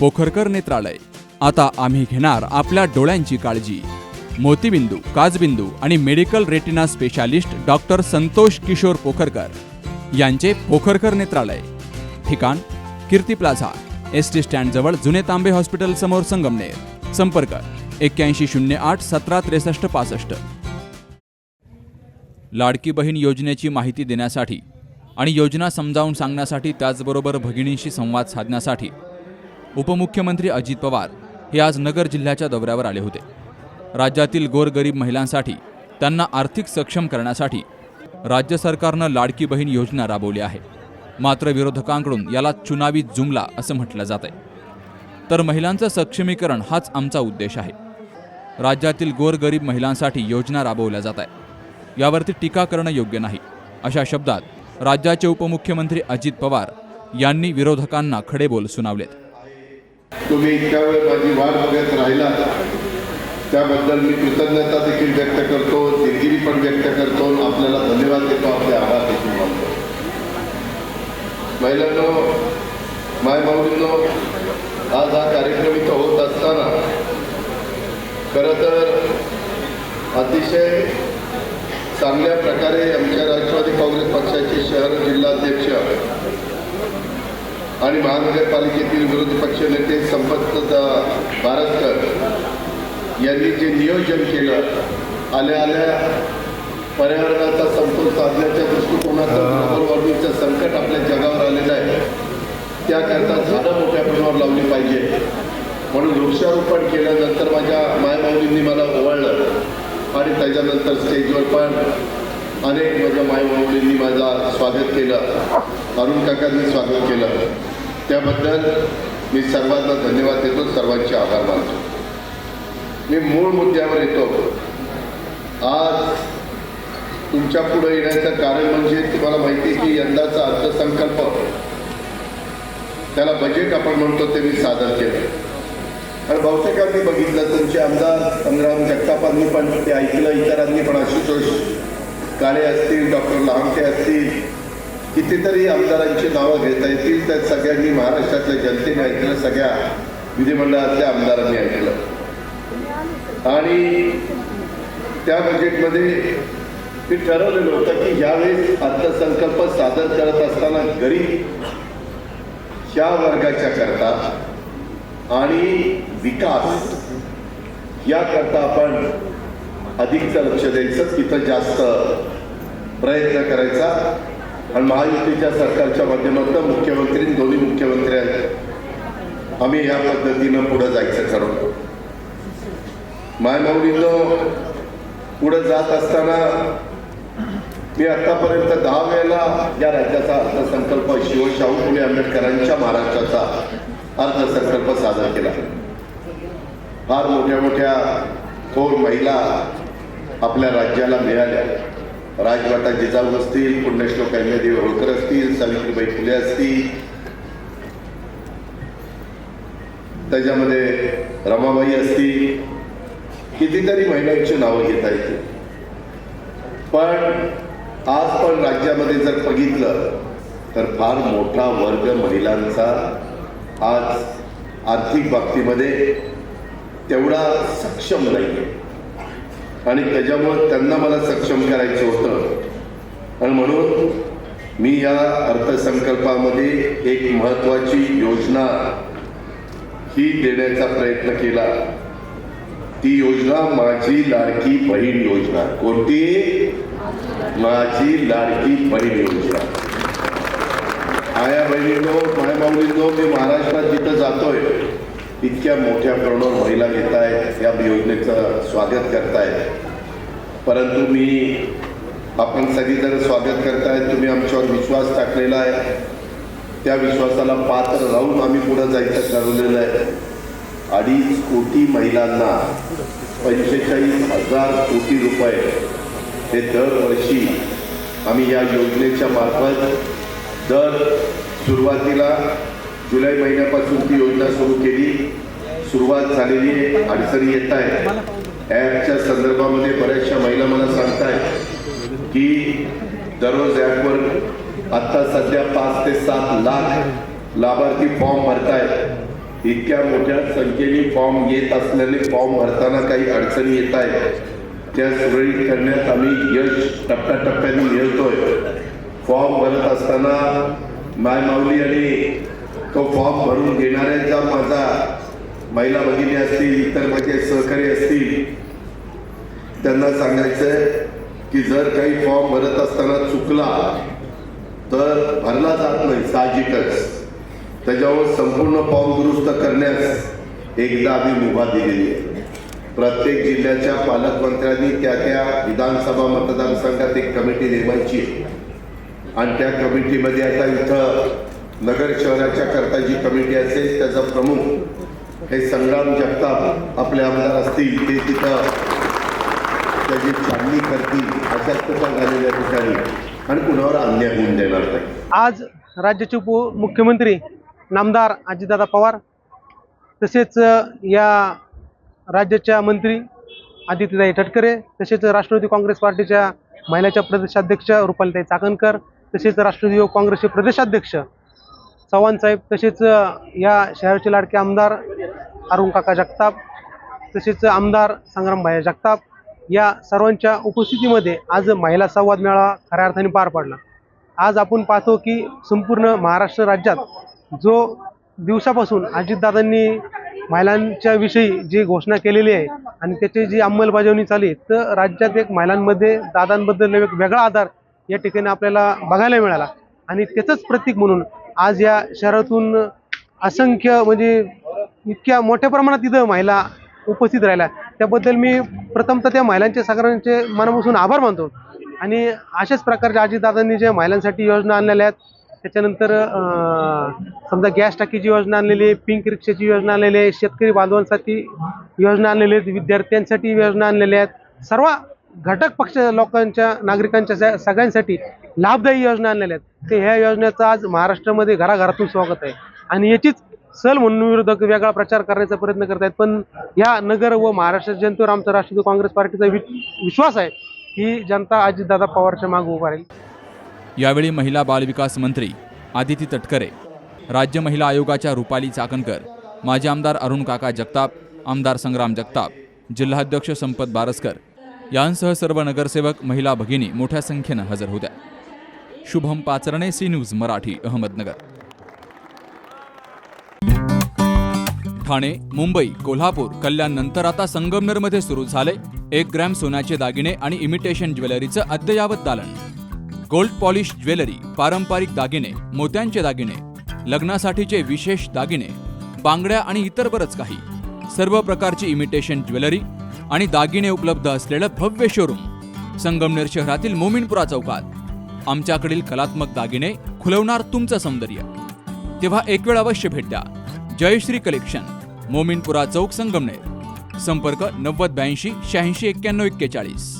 पोखरकर नेत्रालय. आता आम्ही घेणार आपल्या डोळ्यांची काळजी. मोतीबिंदू काजबिंदू आणि medical retina specialist doctor Santosh Kishor Pokharkar यांचे पोखरकर नेत्रालय. ठिकाण कीर्ती प्लाझा एस टी स्टँडजवळ जुने तांबे हॉस्पिटल समोर संगमनेर. संपर्क एक्क्याऐंशी शून्य आठ सतरा त्रेसष्ट पासष्ट. लाडकी बहीण योजनेची माहिती देण्यासाठी आणि योजना समजावून सांगण्यासाठी त्याचबरोबर भगिनींशी संवाद साधण्यासाठी उपमुख्यमंत्री अजित पवार हे आज नगर जिल्ह्याच्या दौऱ्यावर आले होते. राज्यातील गोरगरीब महिलांसाठी त्यांना आर्थिक सक्षम करण्यासाठी राज्य सरकारनं लाडकी बहीण योजना राबवली आहे. मात्र विरोधकांकडून याला चुनावी जुमला असं म्हटलं जात आहे तर महिलांचं सक्षमीकरण हाच आमचा उद्देश आहे. राज्यातील गोरगरीब महिलांसाठी योजना राबवल्या जात आहे यावरती टीका करणं योग्य नाही. अशा शब्दात राज्याचे उपमुख्यमंत्री अजित पवार यांनी विरोधकांना खडे बोल सुनावलेत. तुम्ही इतक्या वेळ माझी वाट बघत राहिला त्याबद्दल मी कृतज्ञता देखील व्यक्त करतो दिलगिरी पण व्यक्त करतो आपल्याला धन्यवाद देतो आपले आभार देखील मानतो. महिलांनो माय माऊलींनो आज हा कार्यक्रम इथं होत असताना खरं तर अतिशय चांगल्या प्रकारे आमच्या राष्ट्रवादी काँग्रेस पक्षाचे शहर जिल्हाध्यक्ष आणि महानगरपालिकेतील विरोधी पक्ष नेते संपत भारतकर यांनी जे नियोजन केलं आल्या आल्या पर्यावरणाचा समतोल साधण्याच्या दृष्टिकोनातून ग्लोबल वॉर्मिंगचं संकट आपल्या जगावर आलेलं आहे. त्याकरता झाडं मोठ्या प्रमाणावर लावली पाहिजे. म्हणून वृक्षारोपण केल्यानंतर माझ्या मायमाऊलींनी मला ओवाळलं. आणि त्याच्यानंतर स्टेजवर पण अनेक माझ्या मायमाऊलींनी माझा स्वागत केलं. अरुण काकांनी स्वागत केलं. त्याबद्दल मी सर्वांना धन्यवाद देतो सर्वांचे आभार मानतो. मी मूळ मुद्द्यावर येतो. आज तुमच्यापुढे येण्याचं कारण म्हणजे तुम्हाला माहिती की यंदाचा अर्थसंकल्प त्याला बजेट आपण म्हणतो ते मी सादर केलं. आणि बहुतेकांनी बघितलं तुमचे आमदार संग्राम जगतापांनी पण ते ऐकलं इतरांनी पण आशुतोष काळे असतील डॉक्टर लहामटे असतील कितीतरी आमदारांची नावं घेता येतील त्या सगळ्यांनी महाराष्ट्रातल्या जनतेने ऐकलं सगळ्या विधिमंडळातल्या आमदारांनी ऐकलं आणि त्या बजेटमध्ये मी ठरवलेलं होतं की यावेळेस अर्थसंकल्प सादर करत असताना गरीब ह्या वर्गाच्या करता आणि विकास याकरता आपण अधिकचं लक्ष द्यायचं तिथं जास्त प्रयत्न करायचा. आणि महायुतीच्या सरकारच्या माध्यमातून मुख्यमंत्री दोन्ही मुख्यमंत्री आहेत आम्ही या पद्धतीनं पुढं जायचं ठरवलं. मायमाऊलीनं पुढं जात असताना मी आतापर्यंत दहा वेळेला या राज्याचा अर्थसंकल्प शिवशाहू फुले आंबेडकरांच्या महाराष्ट्राचा अर्थसंकल्प सादर केला. फार मोठ्या मोठ्या थोर महिला आपल्या राज्याला मिळाल्या. राजवाटा जिजाऊ असतील पुण्यश्लोक अहिल्यादेवी होळकर असतील सावित्रीबाई फुले असतील. त्याच्यामध्ये रमाबाई असतील. कितीतरी महिलांची नावं घेता येतील. पण आज पण राज्यामध्ये जर बघितलं तर फार मोठा वर्ग महिलांचा आज आर्थिक बाबतीमध्ये तेवढा सक्षम नाही आहे आणि त्याच्यामुळं त्यांना मला सक्षम करायचं होतं. आणि म्हणून मी या अर्थसंकल्पामध्ये एक महत्त्वाची योजना ही देण्याचा प्रयत्न केला. ती योजना माझी लाडकी बहीण योजना. कोणती? माझी लाडकी बहीण योजना. आया बहिणींनो माय माऊलींनो मी महाराष्ट्रात जिथं जातोय इतक्या मोठ्या प्रमाणावर महिला घेत आहेत या योजनेचं स्वागत करतायत. परंतु मी आपण सगळीजण स्वागत करतायत तुम्ही आमच्यावर विश्वास टाकलेला आहे. त्या विश्वासाला पात्र राहून आम्ही पुढं जायचं ठरवलेलं आहे. अडीच कोटी महिलांना पंचेचाळीस हजार कोटी रुपये हे दरवर्षी आम्ही या योजनेच्या मार्फत दर सुरुवातीला जुलै महिन्यापासून ती योजना सुरू केली. सुरुवात झालेली आहे. अडचणी येत आहे ॲपच्या संदर्भामध्ये बऱ्याचशा महिला मला सांगतायत की दररोज ॲपवर आत्ता सध्या पाच ते सात लाख लाभार्थी फॉर्म भरतायत. इतक्या मोठ्या संख्येने फॉर्म येत असल्याने फॉर्म भरताना काही अडचणी येत आहेत. त्या सुरळीत करण्यात आम्ही यश टप्प्याटप्प्याने मिळतोय फॉर्म भरत असताना माय माऊली आणि तो फॉर्म भरून घेणाऱ्यांचा माझा महिला भगिनी असतील इतर माझे सहकारी असतील त्यांना सांगायचं की जर काही फॉर्म भरत असताना चुकला तर भरला जात नाही साहजिकच. त्याच्यावर संपूर्ण फॉर्म दुरुस्त करण्यास एकदा आम्ही मुभा दिलेली आहे. प्रत्येक जिल्ह्याच्या पालकमंत्र्यांनी त्या त्या विधानसभा मतदारसंघात एक कमिटी नेमायची आहे. आणि त्या कमिटीमध्ये आता इथं नगर शहराच्या करता जी कमिटी असेल त्याचा प्रमुख हे संग्राम जगताप आपले आमदार असतील ते तिथं त्याची चांगली करतील अशा अशक्तता झालेल्या ठिकाणी. आणि कुणावर अन्याय होऊन देणार नाही. आज राज्याचे उपमुख्यमंत्री नामदार अजितदादा पवार तसेच या राज्याच्या मंत्री आदित्यताई ठटकरे तसेच राष्ट्रवादी काँग्रेस पार्टीच्या महिलाच्या प्रदेशाध्यक्ष रुपालीताई चाकणकर तसेच राष्ट्रवादी काँग्रेसचे प्रदेशाध्यक्ष चव्हाण साहेब तसेच या शहराचे लाडके आमदार अरुण काका जगताप तसेच आमदार संग्रामभाई जगताप या सर्वांच्या उपस्थितीमध्ये आज महिला संवाद मेळावा खऱ्या अर्थाने पार पडला. आज आपण पाहतो की संपूर्ण महाराष्ट्र राज्यात जो दिवसापासून अजितदादांनी महिलांच्या विषयी जी घोषणा केलेली आहे आणि त्याची जी अंमलबजावणी चालली तर राज्यात एक महिलांमध्ये दादांबद्दल एक वेगळा आधार या ठिकाणी आपल्याला बघायला मिळाला. आणि त्याचंच प्रतीक म्हणून आज या शहरातून असंख्य म्हणजे इतक्या मोठ्या प्रमाणात इथं महिला उपस्थित राहिल्या. त्याबद्दल मी प्रथमतः त्या महिलांचे सगळ्यांचे मनापासून आभार मानतो. आणि अशाच प्रकारच्या आजीदादांनी ज्या महिलांसाठी योजना आणलेल्या आहेत त्याच्यानंतर समजा गॅस टाकीची योजना आणलेली आहे पिंक रिक्षाची योजना आणलेली आहे शेतकरी बांधवांसाठी योजना आणलेली आहेत विद्यार्थ्यांसाठी योजना आणलेल्या आहेत. सर्व घटक पक्ष लोकांच्या नागरिकांच्या स- सगळ्यांसाठी लाभदायी योजना आणलेल्या आहेत. ते ह्या योजनेचं आज महाराष्ट्रामध्ये घराघरातून स्वागत आहे. आणि याचीच सल म्हणून विरोधक वेगळा प्रचार करण्याचा प्रयत्न करत आहेत. पण या नगर व महाराष्ट्र जनतेवर आमचा राष्ट्रवादी काँग्रेस पार्टीचा वि- विश्वास आहे की जनता अजितदादा पवारच्या मागे उभा राहील. यावेळी महिला बालविकास मंत्री आदिती तटकरे राज्य महिला आयोगाच्या रुपाली चाकणकर माजी आमदार अरुण काका जगताप आमदार संग्राम जगताप जिल्हाध्यक्ष संपत बारसकर यांसह सर्व नगरसेवक महिला भगिनी मोठ्या संख्येनं हजर होत्या. Shubham Pacharne C news Marathi Ahmednagar. Thane Mumbai Kolhapur Kalyan नंतर आता संगमनेरमध्ये सुरू झाले एक ग्रॅम सोन्याचे दागिने आणि इमिटेशन ज्वेलरीचं अद्ययावत दालन. गोल्ड पॉलिश ज्वेलरी पारंपरिक दागिने मोत्यांचे दागिने लग्नासाठीचे विशेष दागिने बांगड्या आणि इतर बरंच काही. सर्व प्रकारची इमिटेशन ज्वेलरी आणि दागिने उपलब्ध असलेलं भव्य शोरूम. संगमनेर शहरातील मोमिनपुरा चौकात. आमच्याकडील कलात्मक दागिने खुलवणार तुमचं सौंदर्य. तेव्हा एक वेळ अवश्य भेट द्या. जयश्री कलेक्शन मोमिनपुरा चौक संगमनेर. संपर्क नव्वद ब्याऐंशी शहाऐंशी एक्क्याण्णव एक्केचाळीस.